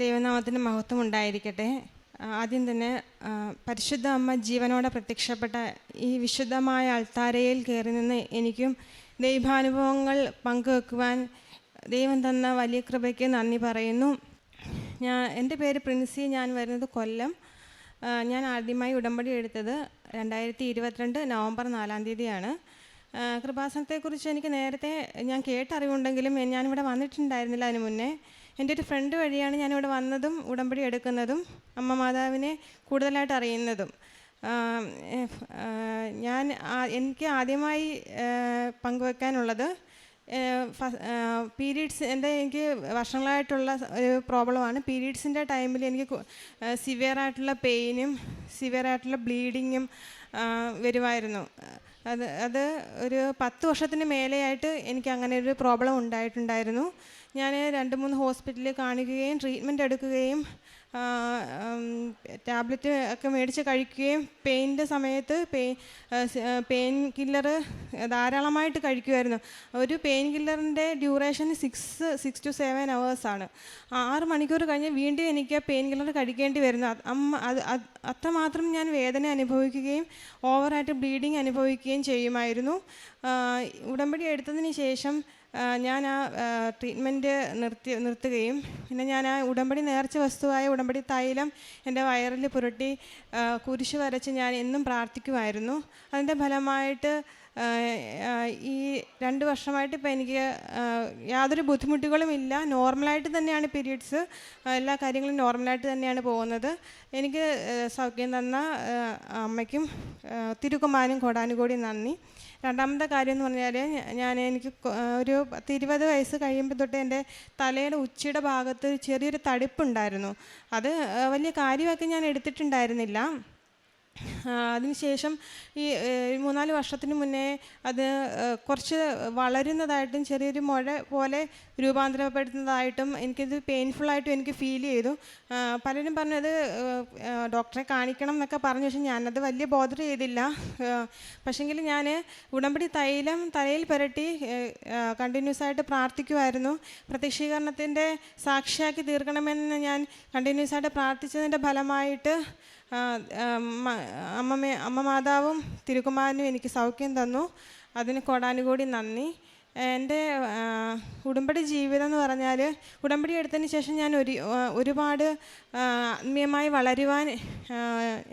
ദൈവനാമത്തിന് മഹത്വം ഉണ്ടായിരിക്കട്ടെ ആദ്യം തന്നെ പരിശുദ്ധ അമ്മ ജീവനോടെ പ്രത്യക്ഷപ്പെട്ട ഈ വിശുദ്ധമായ അൾത്താരയിൽ കയറി നിന്ന് എനിക്കും ദൈവാനുഭവങ്ങൾ പങ്കുവെക്കുവാൻ ദൈവം തന്ന വലിയ കൃപയ്ക്ക് നന്ദി പറയുന്നു. ഞാൻ എന്റെ പേര് പ്രിൻസി ഞാൻ വരുന്നത് കൊല്ലം. ഞാൻ ആദ്യമായി ഉടമ്പടി എടുത്തത് രണ്ടായിരത്തി ഇരുപത്തിരണ്ട് നവംബർ നാലാം തീയതിയാണ്. കൃപാസനത്തെക്കുറിച്ച് എനിക്ക് നേരത്തെ ഞാൻ കേട്ടറിവുണ്ടെങ്കിലും ഞാനിവിടെ വന്നിട്ടുണ്ടായിരുന്നില്ല അതിന് മുന്നേ. എന്റെ ഒരു ഫ്രണ്ട് വഴിയാണ് ഞാനിവിടെ വന്നതും ഉടമ്പടി എടുക്കുന്നതും അമ്മ മാതാവിനെ കൂടുതലായിട്ട് അറിയുന്നതും. ഞാൻ എനിക്ക് ആദ്യമായി പങ്കുവെക്കാനുള്ളത് പീരീഡ്സ് എന്റെ എനിക്ക് വർഷങ്ങളായിട്ടുള്ള ഒരു പ്രോബ്ലമാണ്. പീരീഡ്സിന്റെ ടൈമിൽ എനിക്ക് സിവിയറായിട്ടുള്ള പെയിനും സിവിയറായിട്ടുള്ള ബ്ലീഡിങ്ങും വരുമായിരുന്നു. അത് അത് ഒരു പത്ത് വർഷത്തിന് മേലെയായിട്ട് എനിക്ക് അങ്ങനെ ഒരു പ്രോബ്ലം ഉണ്ടായിട്ടുണ്ടായിരുന്നു. ഞാൻ രണ്ട് മൂന്ന് ഹോസ്പിറ്റലിൽ കാണിക്കുകയും ട്രീറ്റ്മെന്റ് എടുക്കുകയും ടാബ്ലറ്റ് ഒക്കെ മേടിച്ച് കഴിക്കുകയും പെയിന്റെ സമയത്ത് പെയിൻ പെയിൻ കില്ലർ ധാരാളമായിട്ട് കഴിക്കുമായിരുന്നു ഒരു pain കില്ലറിന്റെ duration six six to seven അവേഴ്സാണ് ആറ് മണിക്കൂർ കഴിഞ്ഞ് വീണ്ടും എനിക്ക് പെയിൻ കില്ലർ കഴിക്കേണ്ടി വരുന്നു. അമ്മ അത് അത് അത്രമാത്രം ഞാൻ വേദന അനുഭവിക്കുകയും ഓവറായിട്ട് ബ്ലീഡിങ് അനുഭവിക്കുകയും ചെയ്യുമായിരുന്നു. ഉടമ്പടി എടുത്തതിന് ശേഷം ഞാൻ ആ ട്രീറ്റ്മെന്റ് നിർത്തി നിർത്തുകയും പിന്നെ ഞാൻ ആ ഉടമ്പടി നേർച്ച വസ്തുവായ ഉടമ്പടി തൈലം എന്റെ വയറിൽ പുരട്ടി കുരിശ് വരച്ച് ഞാൻ എന്നും പ്രാർത്ഥിക്കുമായിരുന്നു. അതിന്റെ ഫലമായിട്ട് ഈ രണ്ട് വർഷമായിട്ട് ഇപ്പോൾ എനിക്ക് യാതൊരു ബുദ്ധിമുട്ടുകളും ഇല്ല. നോർമലായിട്ട് തന്നെയാണ് പീരീഡ്സ് എല്ലാ കാര്യങ്ങളും നോർമലായിട്ട് തന്നെയാണ് പോകുന്നത്. എനിക്ക് സൗഖ്യം തന്ന അമ്മയ്ക്കും തിരുക്കുമാനും കൊടാനുകൂടി നന്ദി. രണ്ടാമത്തെ കാര്യം എന്ന് പറഞ്ഞാൽ ഞാൻ എനിക്ക് ഒരു പത്ത് ഇരുപത് വയസ്സ് കഴിയുമ്പോൾ തൊട്ട് എന്റെ തലയുടെ ഉച്ചയുടെ ഭാഗത്ത് ചെറിയൊരു തടിപ്പുണ്ടായിരുന്നു. അത് വലിയ കാര്യമൊക്കെ ഞാൻ എടുത്തിട്ടുണ്ടായിരുന്നില്ല. അതിനുശേഷം ഈ മൂന്നാൽ വർഷത്തിന് മുന്നേ അത് കുറച്ച് വളരുന്നതായിട്ടും ചെറിയൊരു മുഴ പോലെ രൂപാന്തരപ്പെടുന്നതായിട്ടും എനിക്കിത് പെയിൻഫുള്ളായിട്ടും എനിക്ക് ഫീൽ ചെയ്തു. പലരും പറഞ്ഞത് ഡോക്ടറെ കാണിക്കണം എന്നൊക്കെ പറഞ്ഞു. പക്ഷെ ഞാനത് വലിയ ബോധർ ചെയ്തില്ല. പക്ഷെങ്കിൽ ഞാൻ ഉടമ്പടി തൈലം തലയിൽ പുരട്ടി കണ്ടിന്യൂസ് ആയിട്ട് പ്രാർത്ഥിക്കുമായിരുന്നു പ്രത്യക്ഷീകരണത്തിന്റെ സാക്ഷിയാക്കി തീർക്കണമെന്ന് ഞാൻ കണ്ടിന്യൂസ് ആയിട്ട് പ്രാർത്ഥിച്ചതിന്റെ ഫലമായിട്ട് ആ, ആ, മ- അമ്മമേ അമ്മ മാതാവും തിരുക്കുമാരനും എനിക്ക് സൗഖ്യം തന്നു. അതിന് കൊടാനുകൂടി നന്ദി. എന്റെ ഉടമ്പടി ജീവിതം എന്ന് പറഞ്ഞാൽ ഉടമ്പടി എടുത്തതിന് ശേഷം ഞാൻ ഒരു ഒരുപാട് ആത്മീയമായി വളരുവാൻ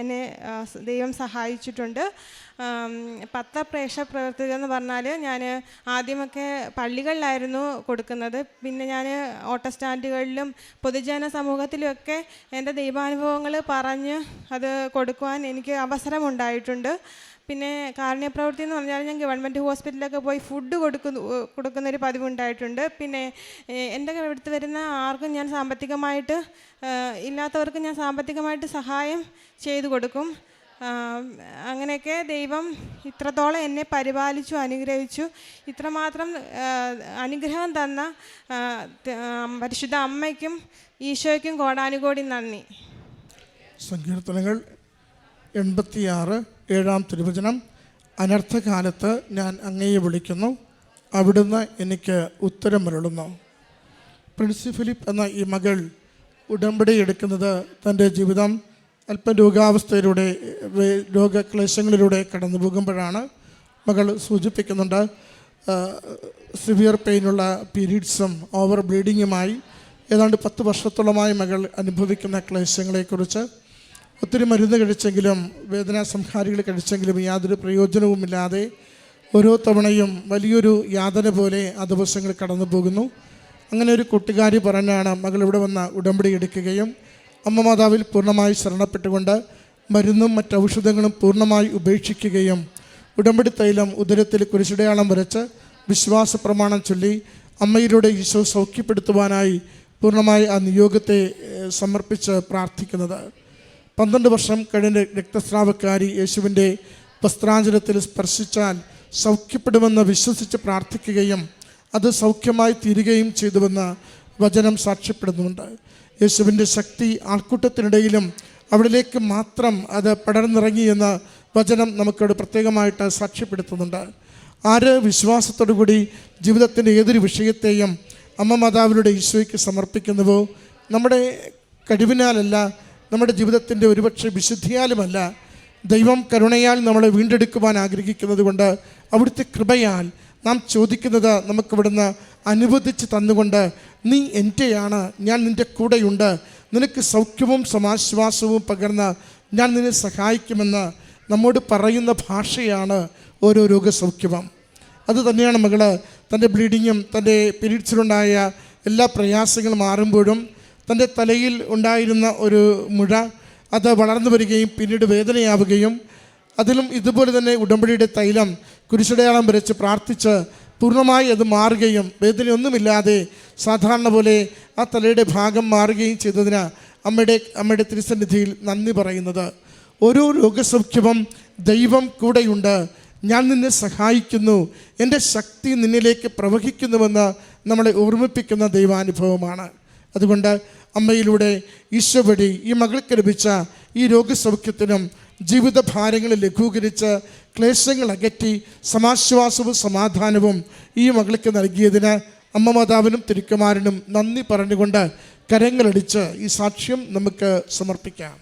എന്നെ ദൈവം സഹായിച്ചിട്ടുണ്ട്. പത്ത പ്രവർത്തകർ എന്ന് പറഞ്ഞാൽ ഞാൻ ആദ്യമൊക്കെ പള്ളികളിലായിരുന്നു കൊടുക്കുന്നത്. പിന്നെ ഞാൻ ഓട്ടോ സ്റ്റാൻഡുകളിലും പൊതുജന സമൂഹത്തിലുമൊക്കെ എന്റെ ദൈവാനുഭവങ്ങൾ പറഞ്ഞ് അത് കൊടുക്കുവാൻ എനിക്ക് അവസരമുണ്ടായിട്ടുണ്ട്. പിന്നെ കാരുണ്യപ്രവൃത്തി എന്ന് പറഞ്ഞാൽ ഞാൻ ഗവൺമെന്റ് ഹോസ്പിറ്റലിലൊക്കെ പോയി ഫുഡ് കൊടുക്കുന്നു കൊടുക്കുന്നൊരു പതിവുണ്ടായിട്ടുണ്ട്. പിന്നെ എന്റെ അടുത്ത് വരുന്ന ആർക്കും ഞാൻ സാമ്പത്തികമായിട്ട് ഇല്ലാത്തവർക്ക് ഞാൻ സാമ്പത്തികമായിട്ട് സഹായം ചെയ്തു കൊടുക്കും. അങ്ങനെയൊക്കെ ദൈവം ഇത്രത്തോളം എന്നെ പരിപാലിച്ചു അനുഗ്രഹിച്ചു. ഇത്രമാത്രം അനുഗ്രഹം തന്ന പരിശുദ്ധ അമ്മയ്ക്കും ഈശോയ്ക്കും കോടാനുകോടി നന്ദി. സങ്കീർത്തനങ്ങൾ എൺപത്തിയാറ്. ഏഴാം തിരുവചനം. അനർത്ഥകാലത്ത് ഞാൻ അങ്ങയെ വിളിക്കുന്നു. അവിടുന്ന് എനിക്ക് ഉത്തരം ഉത്തരമരുളുന്നു. പ്രിൻസ് ഫിലിപ്പ് എന്ന ഈ മകൾ ഉടമ്പടി എടുക്കുന്നത് തന്റെ ജീവിതം അല്പം രോഗാവസ്ഥയിലൂടെ രോഗക്ലേശങ്ങളിലൂടെ കടന്നു പോകുമ്പോഴാണ് മകൾ സൂചിപ്പിക്കുന്നുണ്ട്. സിവിയർ പെയിനുള്ള പീരീഡ്സും ഓവർ ബ്ലീഡിങ്ങുമായി ഏതാണ്ട് പത്ത് വർഷത്തോളമായി മകൾ അനുഭവിക്കുന്ന ക്ലേശങ്ങളെക്കുറിച്ച്. ഒത്തിരി മരുന്ന് കഴിച്ചെങ്കിലും വേദനാ സംഹാരികൾ കഴിച്ചെങ്കിലും യാതൊരു പ്രയോജനവുമില്ലാതെ ഓരോ തവണയും വലിയൊരു യാതന പോലെ ആ ദിവസങ്ങൾ കടന്നു പോകുന്നു അങ്ങനെ ഒരു കൂട്ടുകാരി പറഞ്ഞാണ് മകൾ ഇവിടെ വന്ന ഉടമ്പടി എടുക്കുകയും അമ്മ മാതാവിൽ പൂർണമായി ശരണപ്പെട്ടുകൊണ്ട് മരുന്നും മറ്റ് ഔഷധങ്ങളും പൂർണമായി ഉപേക്ഷിക്കുകയും ഉടമ്പടി തൈലം ഉദരത്തിൽ കുരിശിടയാളം വരച്ച് വിശ്വാസ പ്രമാണം ചൊല്ലി അമ്മയിലൂടെ ഈശോ സൗഖ്യപ്പെടുത്തുവാനായി പൂർണമായി ആ നിയോഗത്തെ സമർപ്പിച്ച് പ്രാർത്ഥിക്കുന്നത്. പന്ത്രണ്ട് വർഷം കഴിഞ്ഞ രക്തസ്രാവക്കാരി യേശുവിന്റെ വസ്ത്രാഞ്ചലത്തിൽ സ്പർശിച്ചാൽ സൗഖ്യപ്പെടുമെന്ന് വിശ്വസിച്ച് പ്രാർത്ഥിക്കുകയും അത് സൗഖ്യമായി തീരുകയും ചെയ്തുവെന്ന് വചനം സാക്ഷ്യപ്പെടുന്നുണ്ട്. യേശുവിന്റെ ശക്തി ആൾക്കൂട്ടത്തിനിടയിലും അവിടേക്ക് മാത്രം അത് പടർന്നിറങ്ങി എന്ന വചനം നമുക്കവിടെ പ്രത്യേകമായിട്ട് സാക്ഷ്യപ്പെടുത്തുന്നുണ്ട്. ആര് വിശ്വാസത്തോടു കൂടി ജീവിതത്തിന്റെ ഏതൊരു വിഷയത്തെയും അമ്മ മാതാവിലൂടെ ഈശോയ്ക്ക് സമർപ്പിക്കുന്നുവോ? നമ്മുടെ കഴിവിനാലല്ല നമ്മുടെ ജീവിതത്തിന്റെ ഒരുപക്ഷെ വിശുദ്ധിയാലുമല്ല ദൈവം കരുണയാൽ നമ്മളെ വീണ്ടെടുക്കുവാൻ ആഗ്രഹിക്കുന്നത് കൊണ്ട് അവിടുത്തെ കൃപയാൽ നാം ചോദിക്കുന്നത് നമുക്കിവിടുന്ന് അനുവദിച്ച് തന്നുകൊണ്ട് നീ എന്റെയാണ് ഞാൻ നിന്റെ കൂടെയുണ്ട്. നിനക്ക് സൗഖ്യവും സമാശ്വാസവും പകർന്ന് ഞാൻ നിന്നെ സഹായിക്കുമെന്ന് നമ്മോട് പറയുന്ന ഭാഷയാണ് ഓരോ രോഗസൗഖ്യവും. അത് തന്നെയാണ് മകൾ തന്റെ ബ്ലീഡിങ്ങും തന്റെ പീരീഡ്സിലുണ്ടായ എല്ലാ പ്രയാസങ്ങളും മാറുമ്പോഴും തന്റെ തലയിൽ ഉണ്ടായിരുന്ന ഒരു മുഴ അത് വളർന്നു വരികയും പിന്നീട് വേദനയാവുകയും അതിലും ഇതുപോലെ തന്നെ ഉടമ്പടിയുടെ തൈലം കുരിശടയാളം വരച്ച് പ്രാർത്ഥിച്ച് പൂർണമായി അത് മാറുകയും വേദനയൊന്നുമില്ലാതെ സാധാരണ പോലെ ആ തലയുടെ ഭാഗം മാറുകയും ചെയ്തതിന് അമ്മയുടെ അമ്മയുടെ തിരുസന്നിധിയിൽ നന്ദി പറയുന്നത്. ഓരോ രോഗസൗഖ്യവും ദൈവം കൂടെയുണ്ട്. ഞാൻ നിന്നെ സഹായിക്കുന്നു. എന്റെ ശക്തി നിന്നിലേക്ക് പ്രവഹിക്കുന്നുവെന്ന് നമ്മളെ ഓർമ്മിപ്പിക്കുന്ന ദൈവാനുഭവമാണ്. അതുകൊണ്ട് അമ്മയിലൂടെ ഈശോ ഈ മകൾക്ക് ലഭിച്ച ഈ രോഗസൗഖ്യത്തിനും ജീവിത ഭാരങ്ങളെ ലഘൂകരിച്ച് ക്ലേശങ്ങൾ അകറ്റി സമാശ്വാസവും സമാധാനവും ഈ മകൾക്ക് നൽകിയതിന് അമ്മ മാതാവിനും തിരുക്കുമാരനും നന്ദി പറഞ്ഞുകൊണ്ട് കരങ്ങളടിച്ച് ഈ സാക്ഷ്യം നമുക്ക് സമർപ്പിക്കാം.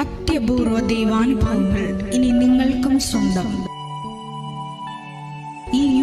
അത്യപൂർവ ദൈവാനുഭവങ്ങൾ ഇനി നിങ്ങൾക്കും സ്വന്തം. ഈ